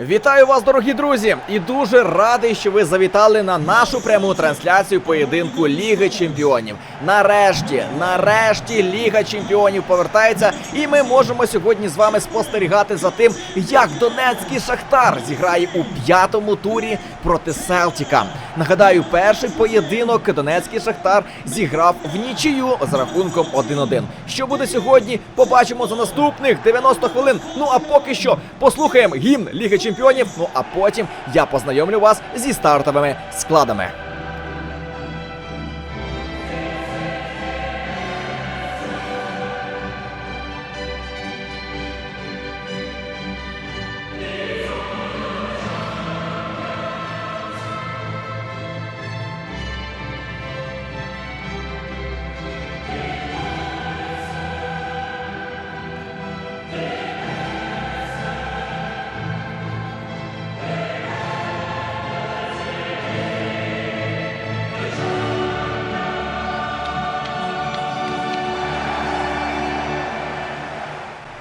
Вітаю вас, дорогі друзі! І дуже радий, що ви завітали на нашу пряму трансляцію поєдинку Ліги Чемпіонів. Нарешті, нарешті, Ліга Чемпіонів повертається, і ми можемо сьогодні з вами спостерігати за тим, як Донецький Шахтар зіграє у п'ятому турі проти Селтіка. Нагадаю, перший поєдинок Донецький Шахтар зіграв в нічию з рахунком 1-1. Що буде сьогодні? Побачимо за наступних 90 хвилин. Ну а поки що послухаємо гімн Ліги Чемпіонів. Ну а потім я познайомлю вас зі стартовими складами.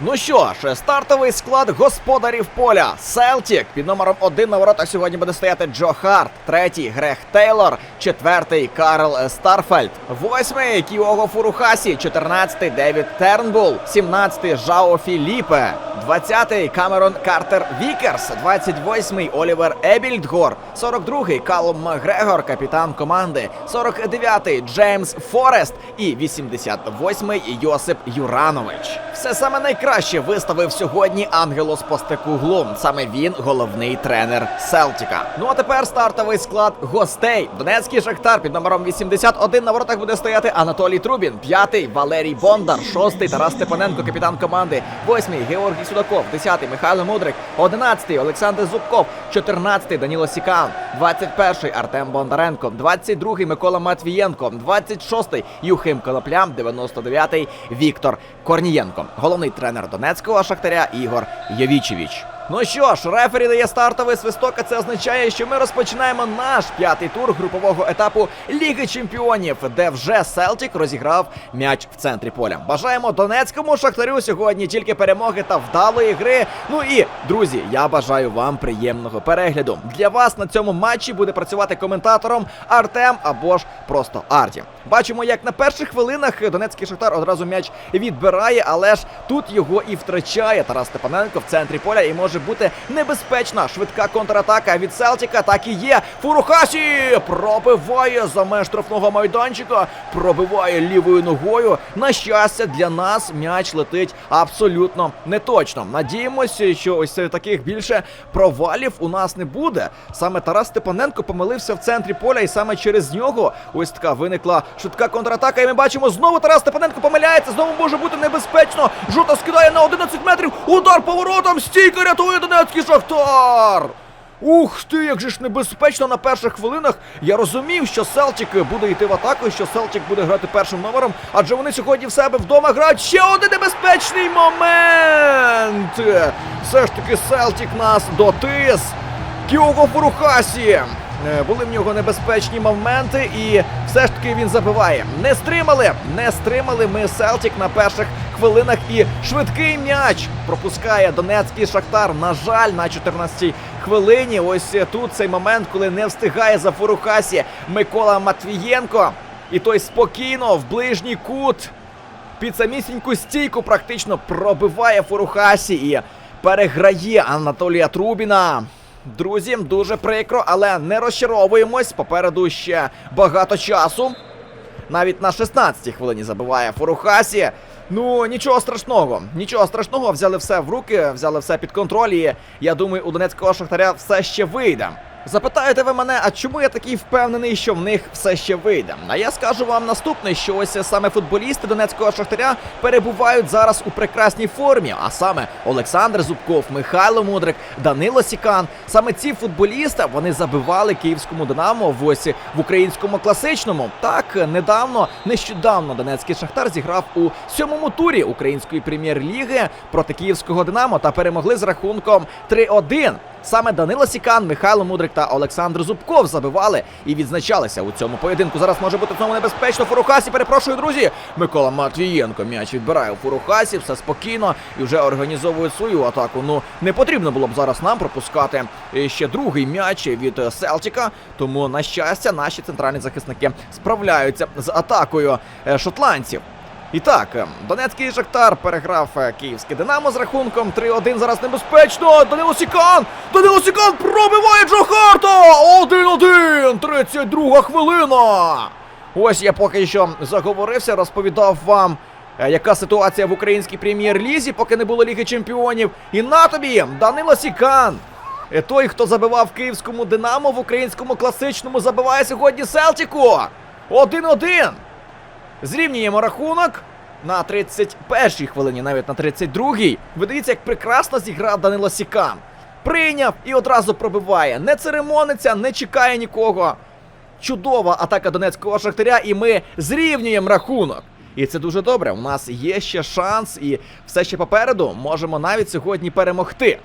Ну що ж, стартовий склад господарів поля. Селтік під номером 1 на воротах сьогодні буде стояти Джо Харт, третій Грег Тейлор, четвертий Карл Старфельд, восьмий Кіого Фурухасі, чотирнадцятий Девід Тернбул, сімнадцятий Жао Філіпе, двадцятий Камерон Картер Вікерс, двадцять восьмий Олівер Ебільдгор, сорок другий Калум Макгрегор, капітан команди, сорок дев'ятий Джеймс Форест. І вісімдесят восьмий Йосип Юранович. Все саме найкраще виставив сьогодні Ангелос Постекуглу. Саме він головний тренер Селтіка. Ну а тепер стартовий склад гостей. Донецький Шахтар під номером 81 на воротах буде стояти Анатолій Трубін, п'ятий Валерій Бондар, шостий Тарас Степаненко, капітан команди, восьмий Георгій Судаков, десятий Михайло Мудрик, одинадцятий Олександр Зубков, чотирнадцятий Даніло Сікан, двадцять перший Артем Бондаренко, двадцять другий Микола Матвієнко, двадцять шостий Юхим Колоплям, 99-й Віктор Корнієнко. Головний тренер Донецького шахтаря Ігор Євічевич. Ну що ж, рефері дає стартовий свисток, а це означає, що ми розпочинаємо наш п'ятий тур групового етапу Ліги Чемпіонів, де вже Селтік розіграв м'яч в центрі поля. Бажаємо Донецькому шахтарю сьогодні тільки перемоги та вдалої гри. Ну і друзі, я бажаю вам приємного перегляду. Для вас на цьому матчі буде працювати коментатором Артем або ж просто Арті. Бачимо, як на перших хвилинах Донецький шахтар одразу м'яч відбирає, але ж тут його і втрачає Тарас Степаненко в центрі поля і може бути небезпечна швидка контратака від Селтіка. Так і є. Фурухасі пробиває за меж штрафного майданчика, пробиває лівою ногою. На щастя, для нас м'яч летить абсолютно неточно. Надіємося, що ось таких більше провалів у нас не буде. Саме Тарас Степаненко помилився в центрі поля, і саме через нього ось така виникла швидка контратака. І ми бачимо знову Тарас Степаненко помиляється. Знову може бути небезпечно. Жута скидає на 11 метрів. Удар поворотом. Стійка рятує Донецький Шахтар. Ух ти, як же ж небезпечно на перших хвилинах. Я розумів, що Селтік буде йти в атаку, що Селтік буде грати першим номером, адже вони сьогодні в себе вдома грають. Ще один небезпечний момент. Все ж таки Селтік нас дотис. Кіого Фурухасі. Е, Були в нього небезпечні моменти, і все ж таки він забиває. Не стримали, не стримали ми Селтік на перших хвилинах. І швидкий м'яч пропускає Донецький Шахтар. На жаль, на 14-й хвилині. Ось тут цей момент, коли не встигає за Фурухасі Микола Матвієнко. І той спокійно в ближній кут під самісіньку стійку практично пробиває Фурухасі і переграє Анатолія Трубіна. Друзі, дуже прикро, але не розчаровуємось. Попереду ще багато часу. Навіть на 16-й хвилині забиває Фурухасі. Ну, нічого страшного, нічого страшного, взяли все в руки, взяли все під контроль, і я думаю, у Донецького шахтаря все ще вийде. Запитаєте ви мене, а чому я такий впевнений, що в них все ще вийде? А я скажу вам наступне, що ось саме футболісти Донецького шахтаря перебувають зараз у прекрасній формі. А саме Олександр Зубков, Михайло Мудрик, Данило Сікан. Саме ці футболісти вони забивали київському Динамо в ось в українському класичному. Так недавно, нещодавно Донецький шахтар зіграв у сьомому турі української прем'єр-ліги проти київського Динамо та перемогли з рахунком 3-1. Саме Данило Сікан, Михайло Мудрик та Олександр Зубков забивали і відзначалися у цьому поєдинку. Зараз може бути знову небезпечно. Фурухасі, перепрошую, друзі. Микола Матвієнко м'яч відбирає у Фурухасі, все спокійно і вже організовує свою атаку. Ну не потрібно було б зараз нам пропускати ще другий м'яч від Селтіка. Тому, на щастя, наші центральні захисники справляються з атакою е, шотландців. І так, е, Донецький Шахтар переграв е, київське Динамо з рахунком 3-1. Зараз небезпечно. Данило Сікан! Данило Сікан пробиває Джо Харта! 1-1! 32 хвилина! Ось я поки що заговорився, розповідав вам, е, яка ситуація в українській прем'єр-лізі, поки не було Ліги Чемпіонів. І на тобі Данило Сікан! Е, Той, хто забивав київському Динамо в українському класичному, забиває сьогодні Селтіку! 1-1! Зрівнюємо рахунок на 31-й хвилині, навіть на 32-й. Ви як прекрасно зіграв Данило Сікан. Прийняв і одразу пробиває. Не церемониться, не чекає нікого. Чудова атака донецького шахтаря, і ми зрівнюємо рахунок. І це дуже добре. У нас є ще шанс, і все ще попереду можемо навіть сьогодні перемогти.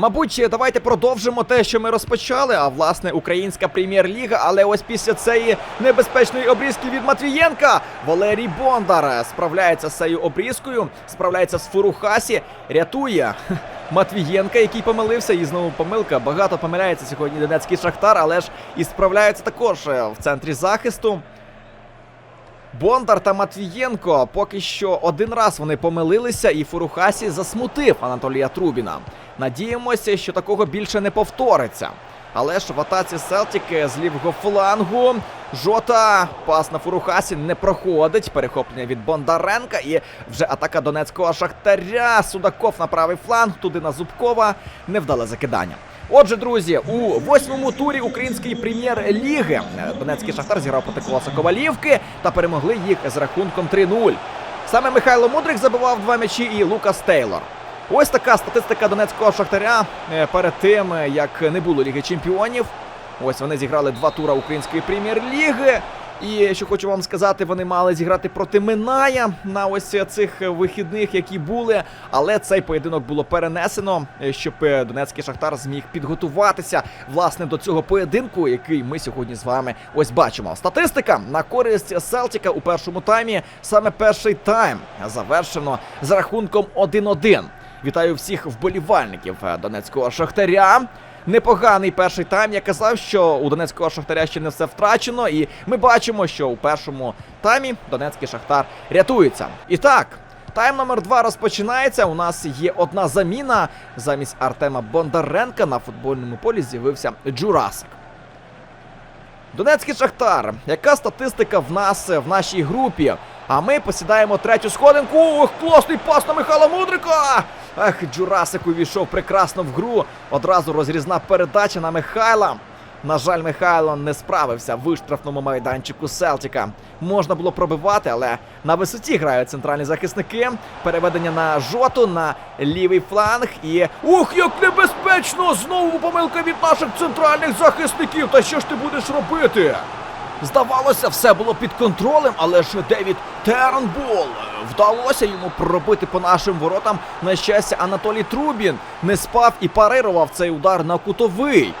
Мабуть, давайте продовжимо те, що ми розпочали. А власне українська прем'єр-ліга. Але ось після цієї небезпечної обрізки від Матвієнка Валерій Бондар справляється з цією обрізкою, справляється з Фурухасі, рятує Матвієнка, який помилився. І знову помилка. Багато помиляється сьогодні Донецький Шахтар, але ж і справляється також е, в центрі захисту. Бондар та Матвієнко поки що один раз вони помилилися, і Фурухасі засмутив Анатолія Трубіна. Надіємося, що такого більше не повториться. Але ж в атаці Селтіки з лівого флангу Жота пас на Фурухасі не проходить. Перехоплення від Бондаренка і вже атака донецького шахтаря. Судаков на правий фланг, туди на Зубкова. Невдале закидання. Отже, друзі, у восьмому турі української прем'єр-ліги Донецький шахтар зіграв проти колоса Ковалівки та перемогли їх з рахунком 3-0. Саме Михайло Мудрик забивав два м'ячі і Лукас Тейлор. Ось така статистика донецького шахтаря е, перед тим, як не було Ліги Чемпіонів. Ось вони зіграли два тура української прем'єр-ліги. І що хочу вам сказати, вони мали зіграти проти Миная на ось цих вихідних, які були. Але цей поєдинок було перенесено, е, щоб е, донецький шахтар зміг підготуватися власне до цього поєдинку, який ми сьогодні з вами ось бачимо. Статистика на користь Селтіка у першому таймі. Саме перший тайм завершено з рахунком 1-1. Вітаю всіх вболівальників е, донецького шахтаря. Непоганий перший тайм. Я казав, що у Донецького Шахтаря ще не все втрачено, і ми бачимо, що у першому таймі Донецький Шахтар рятується. І так, тайм номер два розпочинається. У нас є одна заміна. Замість Артема Бондаренка на футбольному полі з'явився Джурасик. Донецький Шахтар. Яка статистика в нас в нашій групі? А ми посідаємо третю сходинку. Ох, класний пас на Михайла Мудрика! Ех, Джурасик увійшов прекрасно в гру. Одразу розрізна передача на Михайла. На жаль, Михайло не справився в штрафному майданчику Селтіка. Можна було пробивати, але на висоті грають центральні захисники. Переведення на жоту на лівий фланг. І. Ух, як небезпечно! Знову помилка від наших центральних захисників. Та що ж ти будеш робити? Здавалося, все було під контролем, але ж Девід Тернбол вдалося йому пробити по нашим воротам. На щастя, Анатолій Трубін не спав і парирував цей удар на кутовий.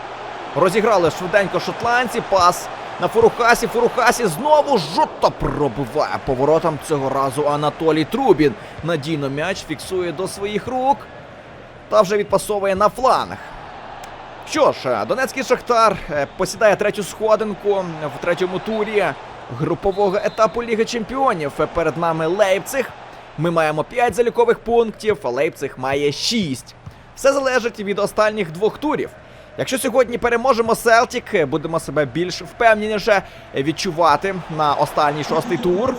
Розіграли швиденько шотландці, пас на Фурухасі. Фурухасі знову жота пробиває поворотом цього разу Анатолій Трубін. Надійно м'яч фіксує до своїх рук та вже відпасовує на фланг. Що ж, е, Донецький Шахтар е, посідає третю сходинку в третьому турі групового етапу Ліги Чемпіонів. Е, Перед нами Лейпциг. Ми маємо 5 залікових пунктів, а Лейпциг має 6. Все залежить від останніх двох турів. Якщо сьогодні переможемо Селтік, будемо себе більш впевненіше відчувати на останній шостий тур.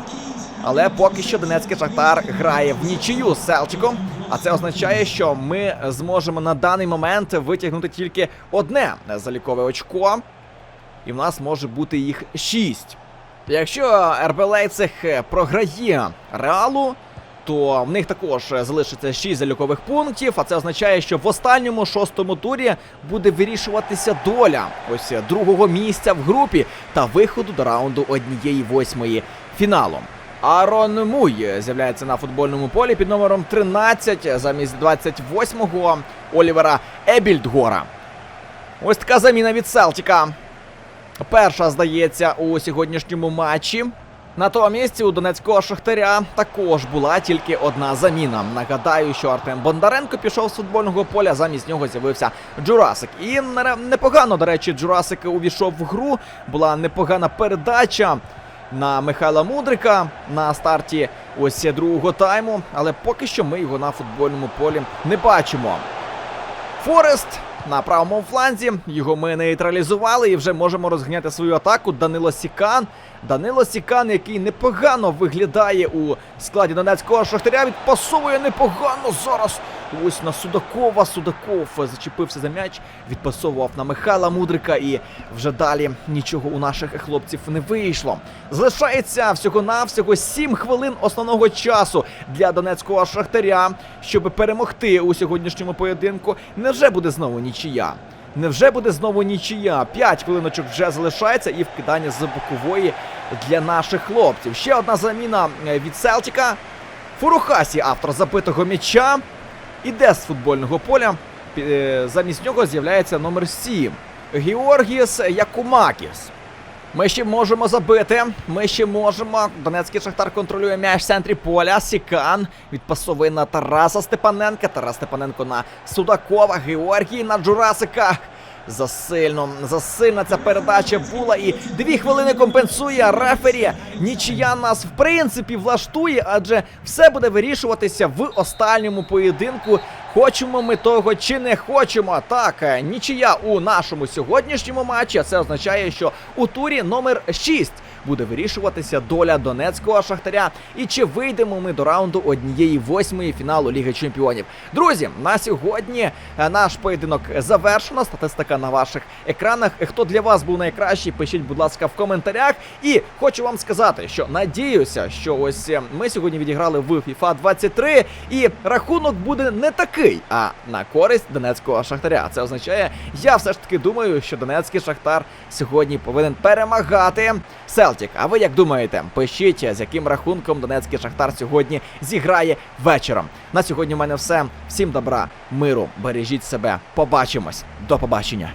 Але поки що Донецький Шахтар грає в нічию з Селтіком. А це означає, що ми зможемо на даний момент витягнути тільки одне залікове очко. І в нас може бути їх шість. Якщо РБ Лейпциг програє реалу, то в них також залишиться 6 залікових пунктів. А це означає, що в останньому шостому турі буде вирішуватися доля ось другого місця в групі та виходу до раунду однієї восьмої фіналу. Арон Муй з'являється на футбольному полі під номером 13 замість 28-го Олівера Ебільдгора. Ось така заміна від Селтіка. Перша, здається, у сьогоднішньому матчі. Натомість у Донецького Шахтаря також була тільки одна заміна. Нагадаю, що Артем Бондаренко пішов з футбольного поля, замість нього з'явився Джурасик. І непогано, до речі, Джурасик увійшов в гру. Була непогана передача на Михайла Мудрика на старті ось другого тайму. Але поки що ми його на футбольному полі не бачимо. Форест на правому фланзі. Його ми нейтралізували і вже можемо розганяти свою атаку. Данило Сікан. Данило Сікан, який непогано виглядає у складі Донецького Шахтаря, відпасовує непогано зараз. Ось на Судакова. Судаков зачепився за м'яч, відпасовував на Михайла Мудрика, і вже далі нічого у наших хлопців не вийшло. Залишається всього-навсього 7 хвилин основного часу для Донецького Шахтаря, щоб перемогти у сьогоднішньому поєдинку. Невже буде знову нічия? Невже буде знову нічия? П'ять хвилиночок вже залишається і вкидання з бокової для наших хлопців. Ще одна заміна від Селтіка. Фурухасі, автор забитого м'яча, іде з футбольного поля. Е, Замість нього з'являється номер 7. Георгіс Якумакіс. Ми ще можемо забити. Ми ще можемо. Донецький шахтар контролює м'яч в центрі поля. Сікан відпасовує на Тараса Степаненка. Тарас Степаненко на Судакова. Георгій на Джурасика. Засильно, засильна ця передача була і дві хвилини компенсує рефері. Нічия нас в принципі влаштує, адже все буде вирішуватися в останньому поєдинку. Хочемо ми того чи не хочемо. Так, е, нічия у нашому сьогоднішньому матчі. а Це означає, що у турі номер 6 буде вирішуватися доля донецького шахтаря. І чи вийдемо ми до раунду однієї восьмої фіналу Ліги Чемпіонів? Друзі, на сьогодні е, наш поєдинок завершено. Статистика на ваших екранах. Хто для вас був найкращий, пишіть, будь ласка, в коментарях. І хочу вам сказати, що надіюся, що ось е, ми сьогодні відіграли в FIFA 23, і рахунок буде не такий, а на користь донецького шахтаря. Це означає, я все ж таки думаю, що донецький шахтар сьогодні повинен перемагати Селтік. А ви як думаєте? Пишіть, з яким рахунком донецький шахтар сьогодні зіграє вечором. На сьогодні в мене все. Всім добра, миру, бережіть себе. Побачимось. До побачення.